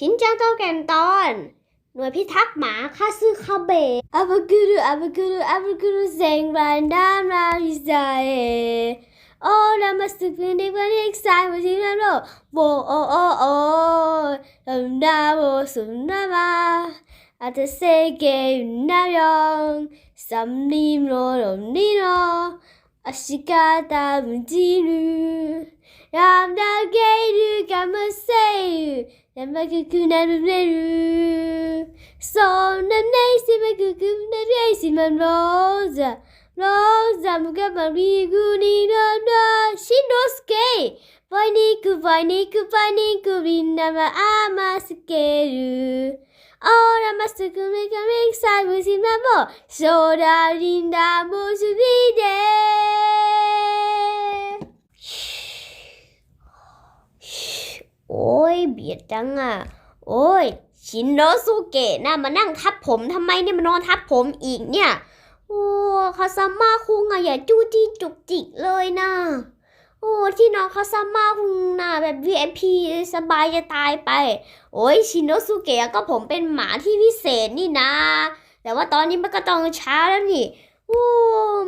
ชินจังโตแก่นตอน หน่วยพิทักษ์หมาค่าซื้อคาเบะอาบากุรุอาบากุรุอาบากุรุเซงรันดามราอิซาเอโอ้นามาสึกเป็นเด็กวันเด็กสายมาที่นั่นโลโบโอโอโอลำดาโบสุนนามาอาจจะเซเกยุนายองซัมนีมโรโรนีโนอาชิกาตามุจิรุรามดาเกรุกามาเซยุ Yemekükünerünerü. Sona neysime kükümleri eysimen rosa Rosa, mükemmel bir gün inanma. Shinosuke. Vaniku vaniku vaniku rinnama amasukeru. オーラマスクメカメクサムシマも、シーラリンダもすぎでー。 โอ้ยเบียดจังอะ โอ้ย ชินโนสุเกะนะมานั่งทับผมทำไมเนี่ยมานอนทับผมอีกเนี่ย โอ้คาซาม่าคุงอะอย่าจู้จี้จุกจิกเลยนะโอ้ที่นอนคาซามาคุงนะแบบ VIP สบายจะตายไป โอ้ยชินโนสุเกะก็ผมเป็นหมาที่พิเศษนี่นะ แต่ว่าตอนนี้มันก็ต้องเช้าแล้วนี่โอ้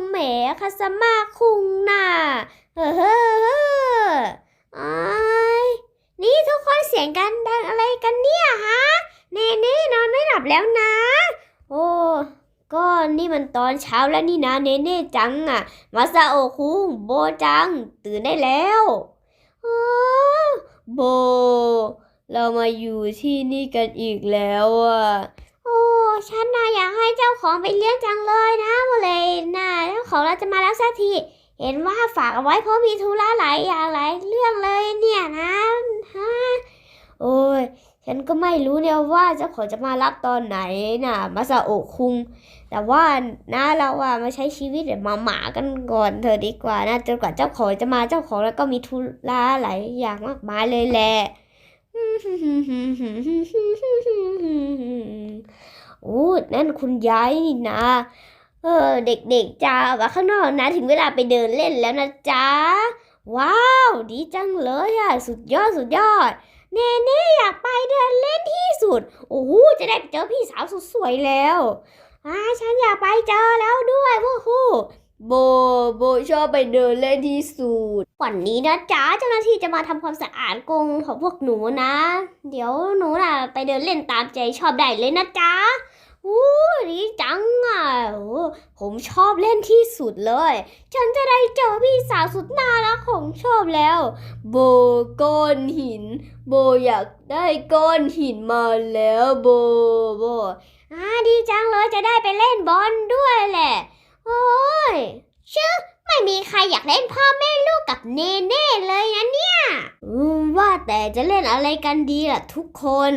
แหมคาซามาคุงนะเฮ้อเฮ้อเฮ้ออ้าย นี่ทุกคนเสียงกันดังอะไรกันเนี่ยฮะเนเน่นอนไม่หลับแล้วนะ โอ้ก็นี่มันตอนเช้าแล้วนี่นะเนเน่จังอะมาซาโอคุงโบจัง ตื่นได้แล้วอ๋อโบ เรามาอยู่ที่นี่กันอีกแล้วอะโอ้ฉันน่ะอยากให้เจ้าของไปเลี้ยงจังเลยนะโมเลยน่ะเจ้าของเราจะมาแล้วสักที เห็นว่าฝากเอาไว้เพราะมีธุระหลายอย่างหลายเรื่องเลยเนี่ยนะฮะโอ้ยฉันก็ไม่รู้เนี่ยว่าเจ้าของจะมารับตอนไหนน่ะมาซาโอคุง แต่ว่านะเราอะมาใช้ชีวิตแบบหมาๆกันก่อนเธอะดีกว่านะจนกว่าเจ้าของจะมาเจ้าของแล้วก็มีธุระหลายอย่างมากมายเลยแหละโอ้นั่นคุณยายนี่นะ เออเด็กๆจ้าว่าข้างนอกนะ ถึงเวลาไปเดินเล่นแล้วนะจ๊ะ ว้าว ดีจังเลยอะ สุดยอดสุดยอด เน่เน่อยากไปเดินเล่นที่สุด โอ้โหจะได้ไปเจอพี่สาวสุดสวยแล้วอ่าฉันอยากไปเจอแล้วด้วยวู้ฮู้โบโบชอบไปเดินเล่นที่สุดวันนี้นะจ๊ะเจ้าหน้าที่จะมาทำความสะอาดกรงของพวกหนูนะ เดี๋ยวหนูน่ะไปเดินเล่นตามใจชอบได้เลยนะจ๊ะ อู้ดีจังอะผมชอบเล่นที่สุดเลย ฉันจะได้เจอพี่สาวสุดน่ารักของชอบแล้ว โบก้อนหิน โบอยากได้ก้อนหินมาแล้วโบโบอ่าดีจังเลยจะได้ไปเล่นบอลด้วยแหละ โอ้ยชื่อไม่มีใครอยากเล่นพ่อแม่ลูกกับเนเน่เลยนะเนี่ยว่าแต่จะเล่นอะไรกันดีล่ะทุกคน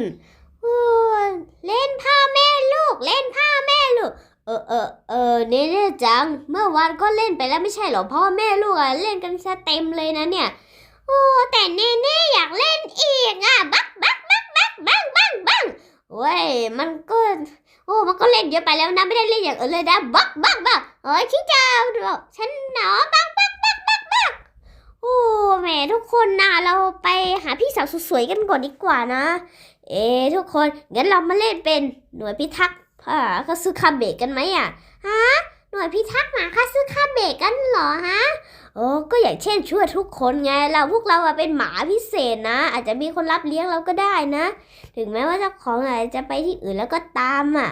เล่นพ่อแม่ลูก เล่นพ่อแม่ลูก เออเออเออเนเน่จัง เมื่อวานก็เล่นไปแล้วไม่ใช่เหรอพ่อแม่ลูกอะเล่นกันซะเต็มเลยนะเนี่ยโอ้แต่เนเน่อยากเล่นอีกอะบักบักบักบักบักบักบักเว้ยมันก็โอ้มันก็เล่นเยอะไปแล้วนะไม่ได้เล่นอย่างอื่นเลยนะบักบักบักเอ้ยชิจาวบอกฉันหนอบักบักบักบักบักโอ้แหมทุกคนนะเราไปหาพี่สาวสวยๆกันก่อนดีกว่านะ เอ๊ทุกคนงั้นเรามาเล่นเป็นหน่วยพิทักษ์อ่าคาซึคาเบะกันไหมอะฮะหน่วยพิทักษ์หมาคาซึคาเบะกันเหรอฮะโอ้ก็อย่างเช่นช่วยทุกคนไงเราพวกเราอะเป็นหมาพิเศษนะ อาจจะมีคนรับเลี้ยงเราก็ได้นะ ถึงแม้ว่าเจ้าของอาจจะไปที่อื่นแล้วก็ตามอะ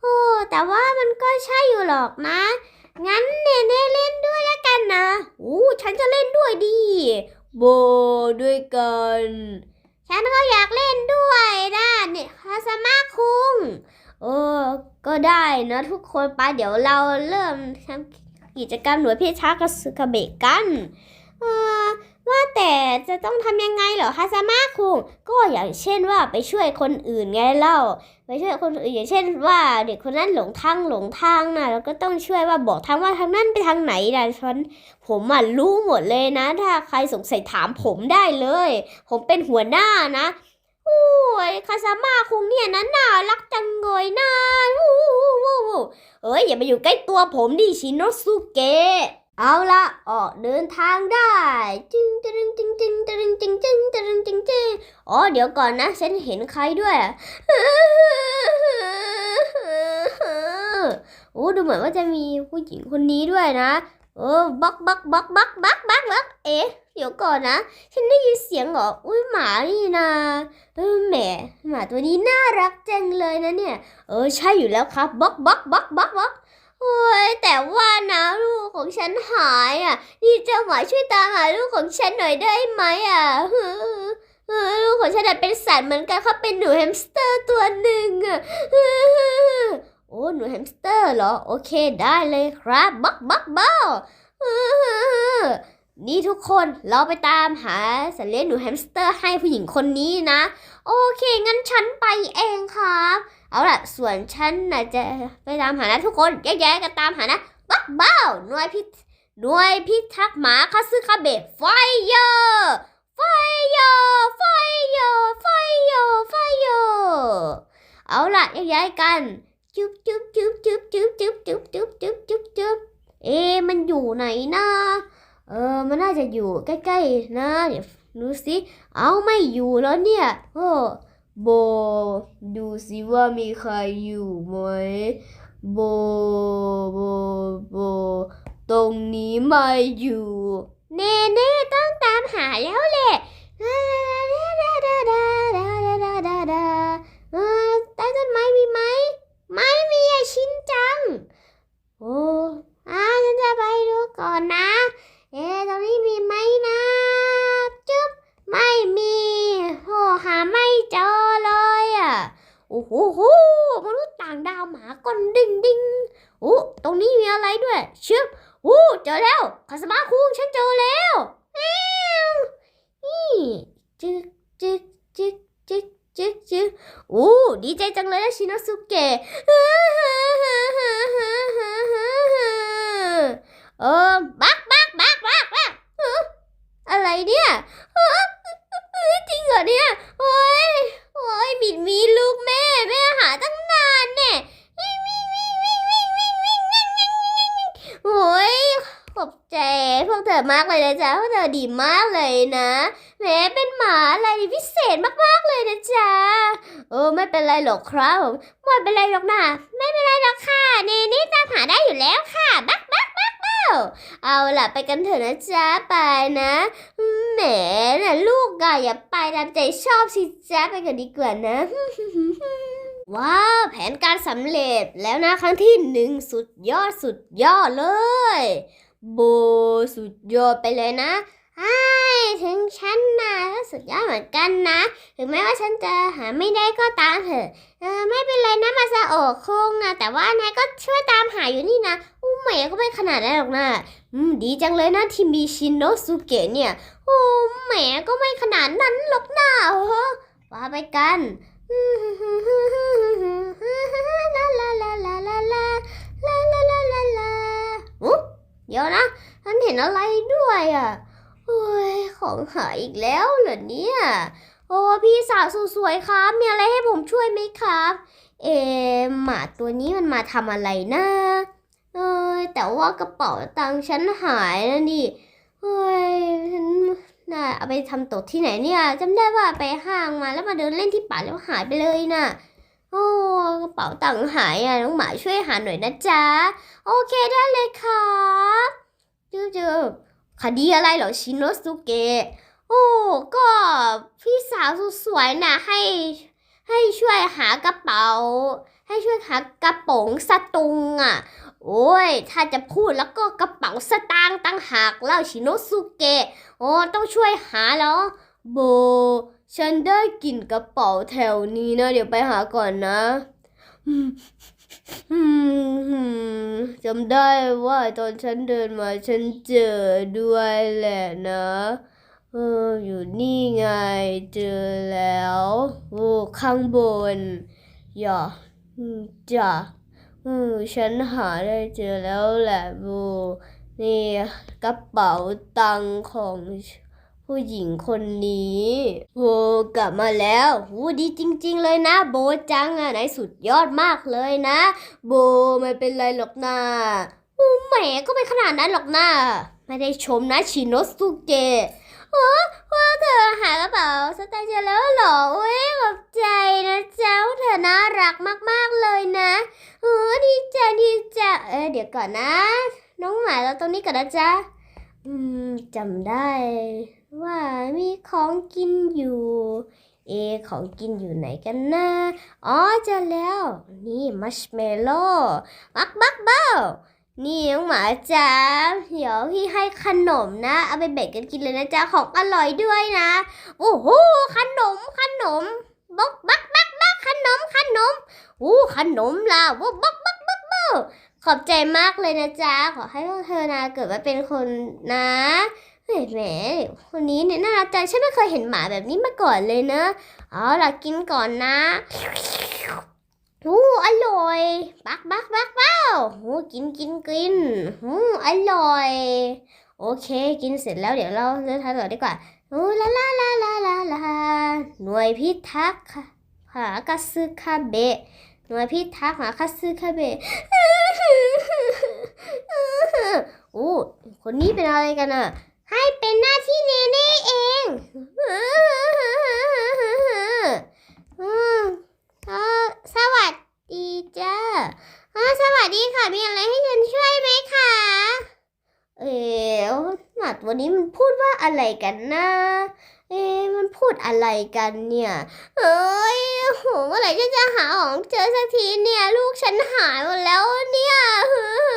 โอ้แต่ว่ามันก็ใช่อยู่หรอกนะ งั้นเนเน่เล่นด้วยแล้วกันนะอู้ฉันจะเล่นด้วยดีโบด้วยกัน ฉันก็อยากเล่นด้วยนะเนี่ยคาสมาคุงเออก็ได้นะทุกคนไปเดี๋ยวเราเริ่มทำกิจกรรมหน่วยพิทักษ์กับสึกาเบกกันเออ ว่าแต่จะต้องทำยังไงเหรอคามาคุงก็อย่างเช่นว่าไปช่วยคนอื่นไงเล่าไปช่วยคนอื่นอย่างเช่นว่า เด็กคนนั้นหลงทางหลงทางนะเราก็ต้องช่วยว่าบอกทางว่าทางนั้นไปทางไหนนะฉันผมอะรู้หมดเลยนะ ถ้าใครสงสัยถามผมได้เลย ผมเป็นหัวหน้านะโอ้ยคาซามาคุงเนี่ยนะน่ารักจังเลยนะอู้หูหูหูเอ้ยอย่ามาอยู่ใกล้ตัวผมดิชิโนสุเกะ เอาละออกเดินทางได้จึงจึงจึงจึงจึงจึงจึงจึงจึงจึงอ๋อเดี๋ยวก่อนนะฉันเห็นใครด้วยอะโอ้ดูเหมือนว่าจะมีผู้หญิงคนนี้ด้วยนะเออบักบักบักบักบักบักบักเอ๊ะเดี๋ยวก่อนนะ ฉันได้ยินเสียงเหรออุ้ยหมานี่นะเออแหมหมาตัวนี้น่ารักจังเลยนะเนี่ย เออใช่อยู่แล้วครับบักบักบักบักบัก โอ้ยแต่ว่านะลูกของฉันหายอะ นี่เจ้าหมาช่วยตามหาลูกของฉันหน่อยได้ไหมอะเออเออลูกของฉันเป็นสัตว์เหมือนกันเขาเป็นหนูแฮมสเตอร์ตัวหนึ่งอะเออโอ้หนูแฮมสเตอร์เหรอ โอเคได้เลยครับบักบักบักนี่ทุกคนเราไปตามหาสัตว์เลี้ยงหนูแฮมสเตอร์ให้ผู้หญิงคนนี้นะ โอเค งั้นฉันไปเองครับ เอาล่ะ ส่วนฉันน่ะจะไปตามหานะทุกคนแยกๆกันตามหานะบักเบ้าหน่วยพิหน่วยพิทักษ์หมาคาซึคาเบะไฟเยอร์ไฟเยอร์ไฟเยอร์ไฟเยอร์ไฟเยอร์เอาล่ะแยกๆกันจุ๊บจุ๊บจุ๊บจุ๊บจุ๊บจุ๊บจุ๊บจุ๊บจุ๊บจุ๊บจุ๊บเอ๊มันอยู่ไหนนะเออ มันน่าจะอยู่ใกล้ๆนะ เดี๋ยวดูสิ เอาไม่อยู่แล้วเนี่ย โอ้ โบ ดูสิว่ามีใครอยู่ไหม โบ โบ โบ ตรงนี้ไม่อยู่ เน่เน่ต้องตามหาแล้วแหละเออใต้ต้นไม้มีไหม ไม่มีอะชินจัง โอ้อาฉันจะไปดูก่อนนะ เอ๊ะตรงนี้มีไหมนะจุ๊บ ไม่มีโอ้หาไม่เจอเลยอะ โอ้โหโหมนุษย์ต่างดาวหมาก้อ นดิ้งดิงโอ้ตรงนี้มีอะไรด้วย เชึบโอ้เจอแล้วคาสมาคุงฉันเจอแล้วนี่จึกจึกจึกจึกจึกจึกโอ้ดีใจจังเลยนะชินโนสุเกะเออบักบักบักบักบักอะไรเนี่ยจริงเหรอเนี่ยโอ้ยโอ้ยบิดมีลูกแม่ แม่หาตั้งนานเนี่ย ใจพวกเธอมากเลยนะจ๊ะพวกเธอดีมากเลยนะแหมเป็นหมาอะไรพิเศษมากๆเลยนะจ๊ะเออไม่เป็นไรหรอกครับผมไม่เป็นไรหรอกนะไม่เป็นไรหรอกค่ะเนนี่ตามหาได้อยู่แล้วค่ะบักบักบักเบ้าเอาล่ะไปกันเถอะนะจ๊ะไปนะแหมน่ะลูกอะอย่าไปตามใจชอบสิจ๊ะไปกันดีกว่านะว้าวแผนการสำเร็จแล้วนะครั้งที่หนึ่งสุดยอดสุดยอดเลย โบสุดยอดไปเลยนะไอ้ถึงฉันนะก็สุดยอดเหมือนกันนะ ถึงแม้ว่าฉันจะหาไม่ได้ก็ตามเถอะเออไม่เป็นไรนะมาซาโอะคงนะแต่ว่านายก็ช่วยตามหาอยู่นี่นะอู้แหมก็ไม่ขนาดนั้นหรอกนะอืมดีจังเลยนะที่มีชินโนสุเกะเนี่ยโอ้แหมก็ไม่ขนาดนั้นหรอกนะเออว่าไปกันลาลาลาลาลาลาลาลาลาลาลา เดี๋ยวนะฉันเห็นอะไรด้วยอะโอ้ยของหายอีกแล้วเหรอเนี่ย โอ้พี่สาวสวยๆครับมีอะไรให้ผมช่วยไหมครับ เอะหมาตัวนี้มันมาทำอะไรนะเอ้ยแต่ว่ากระเป๋าตังค์ฉันหายแล้วนี่เฮ้ยฉันน่ะเอาไปทำตกที่ไหนเนี่ยจำได้ว่าไปห้างมาแล้วมาเดินเล่นที่ป่าแล้วหายไปเลยน่ะ โอ้กระเป๋าตังค์หายอะน้องหมาช่วยหาหน่อยนะจ๊ะ โอเคได้เลยครับจือจือคดีอะไรเหรอชินโนสุเกะโอ้ก็พี่สาวสุดสวยน่ะให้ให้ช่วยหากระเป๋า ให้ช่วยหากระป๋องสตุงอะ โอ้ย ถ้าจะพูดแล้วก็กระเป๋าสตางค์ตั้งหากแล้วชิโนสุเกะโอ้ต้องช่วยหาแล้วโบ ฉันได้กลิ่นกระเป๋าแถวนี้นะ เดี๋ยวไปหาก่อนนะจำได้ว่าตอนฉันเดินมาฉันเจอด้วยแหละนะ เออ อยู่นี่ไงเจอแล้ว โอ้ข้างบน อย่าอืมจ้ะอืมฉันหาได้เจอแล้วแหละโบนี่กระเป๋าตังของ ผู้หญิงคนนี้โบกลับมาแล้วหูดีจริง ๆ เลยนะ โบจังอะไหนสุดยอดมากเลยนะ โบไม่เป็นไรหรอกนะอู้แหมก็ไม่ขนาดนั้นหรอกนะไม่ได้ชมนะชิโนสุเกะเออว่าเธอหากระเป๋าสตางค์เจอแล้วเหรอเว้ยขอบใจนะเจ้าเธอน่ารักมากๆเลยนะเออดีใจดีใจเออเดี๋ยวก่อนนะ น้องหมาเราตรงนี้ก่อนนะจ๊ะอืมจำได้ ว่ามีของกินอยู่ เอ ของกินอยู่ไหนกันนะอ๋อเจอแล้ว นี่มัชเมลโล่บักบักเบ้านี่น้องหมาจ๋าเดี๋ยวพี่ให้ขนมนะ เอาไปแบ่งกันกินเลยนะจ๊ะของอร่อยด้วยนะ โอ้โหขนมขนมบักบักบักบักขนมขนมโอ้ขนมล่ะว้าบักบักบักบักขอบใจมากเลยนะจ๊ะขอให้พวกเธอนะเกิดมาเป็นคนนะ แหมคนนี้เนี่ยน่ารักจังฉันไม่เคยเห็นหมาแบบนี้มาก่อนเลยนะเอาล่ะกินก่อนนะอู้อร่อย บักบักบักเบ้าวโอ้กินกินกินอืออร่อย โอเค กินเสร็จแล้วเดี๋ยวเราเดินทางต่อดีกว่าโอ้ลาลาลาลาลาลาหน่วยพิทักษ์ค่ะหากาซึคาเบะหน่วยพิทักษ์หากาซึคาเบะโอ้คนนี้เป็นอะไรกันอะ ให้เป็นหน้าที่เนเน่เองอืมเอ่อสวัสดีจ้าอ่าสวัสดีค่ะ มีอะไรให้ฉันช่วยไหมคะ เอ๋หมาตัวนี้มันพูดว่าอะไรกันนะเอ๊มันพูดอะไรกันเนี่ย เอ้ยโหเมื่อไหร่ฉันจะหาของเจอสักทีเนี่ย ลูกฉันหายหมดแล้วเนี่ย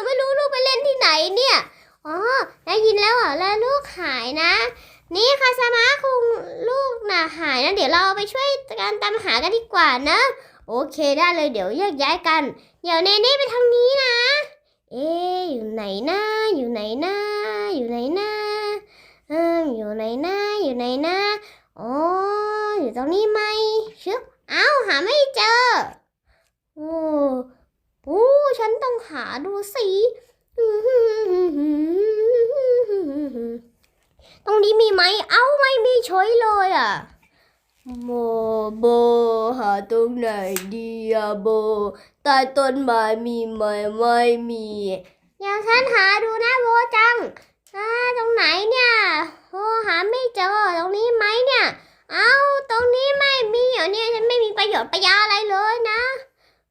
ไม่รู้ลูกไปเล่นที่ไหนเนี่ย อ๋อได้ยินแล้วเหรอแล้วลูกหายนะ นี่ค่ะสมาคุงลูกน่ะหายนะ เดี๋ยวเราไปช่วยกันตามหากันดีกว่านะ โอเคได้เลยเดี๋ยวแยกย้ายกัน เดี๋ยวเนเน่ไปทางนี้นะ เอ๊อยู่ไหนนะอยู่ไหนนะอยู่ไหนนะเอออยู่ไหนนะอยู่ไหนนะอ๋ออยู่ตรงนี้ไหมชึบเอ้าหาไม่เจอโอ้โอ้ฉันต้องหาดูสิ ตรงนี้มีไหม เอ้าไม่มีเฉยเลยอะโมโบหาตรงไหนดีอะโบใต้ต้นไม้มีไหมไม่มีเดี๋ยวฉันหาดูนะโบจังอ่าตรงไหนเนี่ยโอหาไม่เจอตรงนี้ไหมเนี่ย เอ้าตรงนี้ไม่มีเหรอเนี่ยฉันไม่มีประโยชน์ประยาอะไรเลยนะ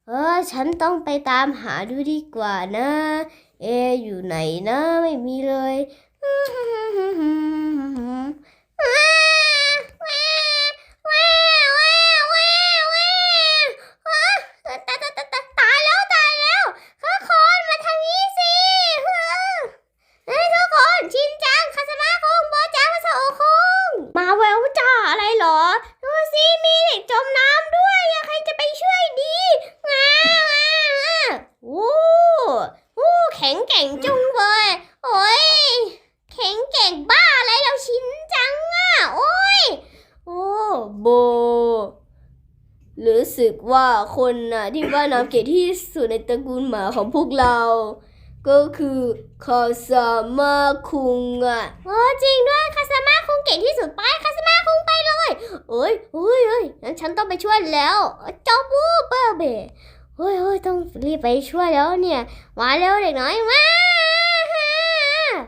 เออฉันต้องไปตามหาดูดีกว่านะ เออยู่ไหนนะไม่มีเลยาว้าว้าว้าว้าว้าตายตายตายตายตายแล้วตายแล้วทุกคนมาทางนี้สิเฮ้ยทุกคนชินจังคาสมาคุงโบจังมาสโอคุงมาแววจ้าอะไรเหรอดูสิมีเด็กจมน้ำด้วยอะใครจะไปช่วยดีว้าวว้าวว้าวโอ้โอ้แข็งแกร่งจุงเลย โอ้ย แข็งแกร่งบ้าอะไรเราชินจังอะ โอ้ย โอ้โบ รู้สึกว่าคนน่ะที่ว่าน้ำเก่งที่สุดในตระกูลหมาของพวกเรา ก็คือคาซามาคุงอะโอ้จริงด้วยคาซามาคุงเก่งที่สุดไปคาซามาคุงไปเลยเอ้ยเอ้ยเอ้ยงั้นฉันต้องไปช่วยแล้วเจ้าบูเบอร์เบเฮ้ยเฮ้ยต้องรีบไปช่วยแล้วเนี่ยมาเร็วเด็กน้อยมา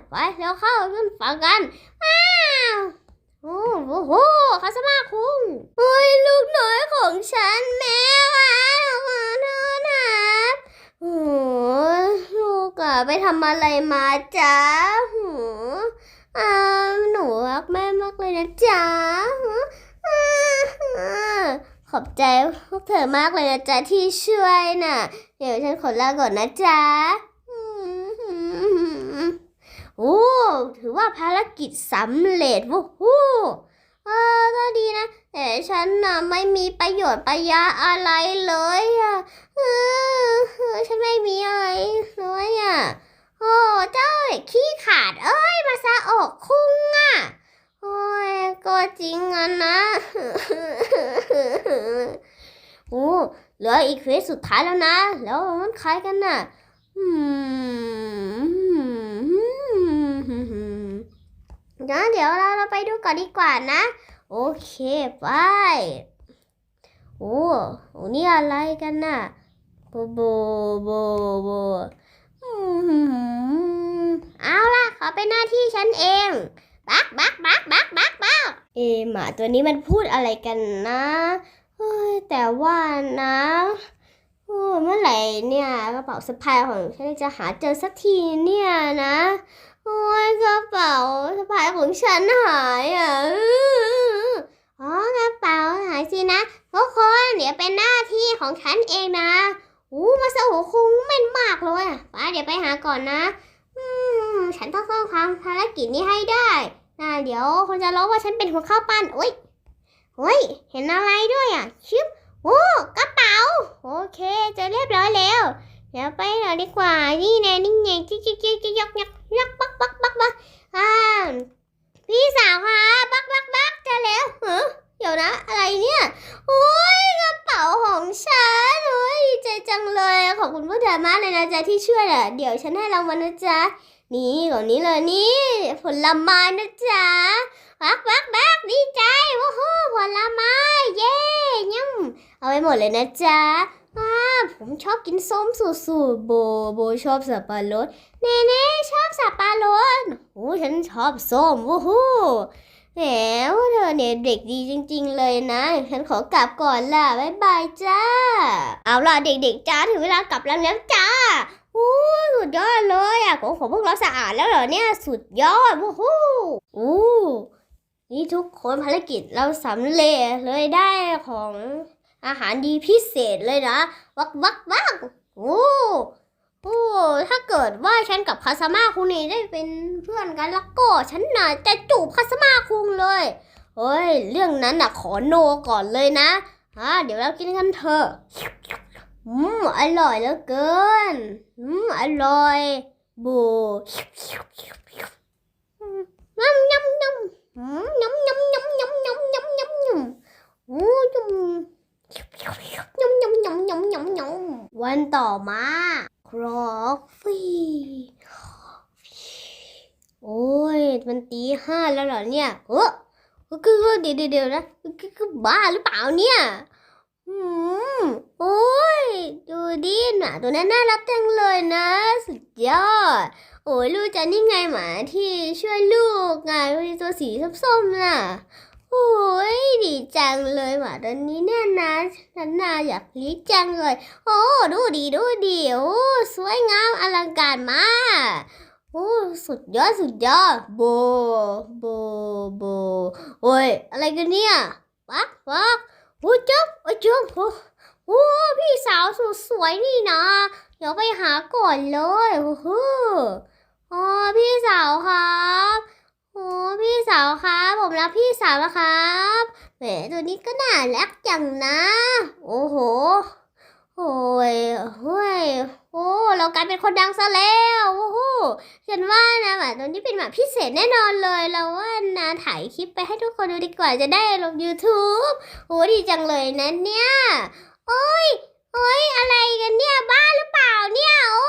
ไปเร็วเข้าขึ้นฝั่งกันว้า โอ้โหคาสมาคุงเฮ้ยลูกน้อยของฉันแม่วะขอโทษนะโอ้ลูกอะไปทำอะไรมาจ๊ะหูอ่าหนูรักแม่มากเลยนะจ๊ะอ่าขอบใจพวกเธอมากเลยนะจ๊ะที่ช่วยน่ะ เดี๋ยวฉันขอลาก่อนนะจ๊ะ โอ้ถือว่าภารกิจสำเร็จวู้ฮู้เออก็ดีนะ แต่ฉันน่ะไม่มีประโยชน์ประยะอะไรเลยอะเออเออฉันไม่มีอะไรเลยอะโอ้เจ้าขี้ขาดเอ้ยมาซาออกคุ้งอะโอ้ยก็จริงอะนะโอ้เหลืออีกเควสสุดท้ายแล้วนะ แล้วมันใครกันน่ะ อืม งั้นเดี๋ยวเราเราไปดูก่อนดีกว่านะ โอเคไปโอ้โอ้นี่อะไรกันน่ะโบโบโบโบอืมเป็นหน้าที่ฉันเองบักบักบักบักบักบักเอหมาตัวนี้มันพูดอะไรกันนะเฮ้ยแต่ว่านะโอ้ยเมื่อไหร่เนี่ยกระเป๋าสะพายของฉันจะหาเจอสักทีเนี่ยนะ โอ้ยกระเป๋าสะพายของฉันหายอะอ๋อกระเป๋าหายสินะทุกคนเดี๋ยวเป็นหน้าที่ของฉันเองนะอู้มาสโหคุงแม่นมากเลยอะไปเดี๋ยวไปหาก่อนนะ อืมฉันต้องต้องทำภารกิจนี้ให้ได้นะเดี๋ยวคนจะร้อว่าฉันเป็นหัวข้าวปั้นโอ้ยโอ้ยเห็นอะไรด้วยอะชิบโอ้กระเป๋า โอเคจะเรียบร้อยแล้ว เดี๋ยวไปหน่อยดีกว่า นี่แน่นี่ไงจิ๊กจิ๊กจิ๊กจิ๊กยักยักยักปักปักปักปักอ่าพี่สาวคะปักปักปักเจะแล้วเฮ้เดี๋ยวนะ อะไรเนี่ยโอ้ยกระเป๋าของฉันโอ้ยใจจังเลย ขอบคุณพวกเธอมากเลยนะจ๊ะที่ช่วยอะเดี๋ยวฉันให้รางวัลนะจ๊ะ นี่ก่อนนี้เลยนี่ ผลไม้นะจ๊ะบักบักบักดีใจว้าวผลไม้ เย้ย่ำเอาไปหมดเลยนะจ๊ะ อ่าผมชอบกินส้มสุดๆโบโบชอบสับปะรดเนเน่ชอบสับปะรดโอ้ฉันชอบส้มว้าวแหมเธอเนี่ยเด็กดีจริง ๆ เลยนะ ฉันขอกลับก่อนล่ะบ๊ายบายจ้า เอาล่ะเด็กๆจ้าถึงเวลากลับแล้วแล้วจ้าโอ้สุดยอดเลยอะของของพวกเราสะอาดแล้วเหรอเนี่ยสุดยอดวู้ฮู้อู้นี่ทุกคนภารกิจเราสำเร็จเลยได้ของ อาหารดีพิเศษเลยนะ วักวักวักโอ้โอ้ถ้าเกิดว่าฉันกับคาสมาคุงนี่ได้เป็นเพื่อนกันแล้วก็ฉันน่ะจะจูบคาสมาคุงเลยเฮ้ย เรื่องนั้นน่ะขอโนก่อนเลยนะอ่าเดี๋ยวเรากินกันเถอะอืมอร่อยเหลือเกินอืมอร่อยบูยำยำยำอืมยำยำยำยำยำยำยำยำโอ้ยำ ยำยำยำยำยำยำยำวันต่อมาครอกฟีโอ้ย มันตีห้าแล้วเหรอเนี่ยเออคือเดี๋ยวเดี๋ยวนะคือบ้าหรือเปล่าเนี่ยอืมโอ้ย ดูดิหมาตัวนั้นน่ารักจังเลยนะ สุดยอด โอ้ยลูกจะนี่ไงหมาที่ช่วยลูกไงตัวสีส้มๆน่ะ โอ้ยดีจังเลยหมาตัวนี้เนี่ยนะฉันนาอยากเลี้ยงจังเลย โอ้ดูดีดูดีโอ้สวยงามอลังการมากโอ้สุดยอดสุดยอดโบโบโบโอ้ยอะไรกันเนี่ยปักปักโอ้จ๊บโอ้จ๊บโอ้โอ้พี่สาวสุดสวยนี่นะเดี๋ยวไปหาก่อนเลยโอ้โหอ๋อพี่สาวครับ โอ้พี่สาวครับผมรักพี่สาวนะครับแหมตัวนี้ก็น่ารักจังนะ โอ้โหโอ้ยโอ้ยโอ้เรากลายเป็นคนดังซะแล้วโอ้โหฉันว่านะหมาตัวนี้เป็นหมาพิเศษแน่นอนเลยเราว่านะถ่ายคลิปไปให้ทุกคนดูดีกว่าจะได้ลง YouTube โอ้ดีจังเลยนะเนี่ยโอ้ยโอ้ยอะไรกันเนี่ยบ้าหรือเปล่าเนี่ยโอ้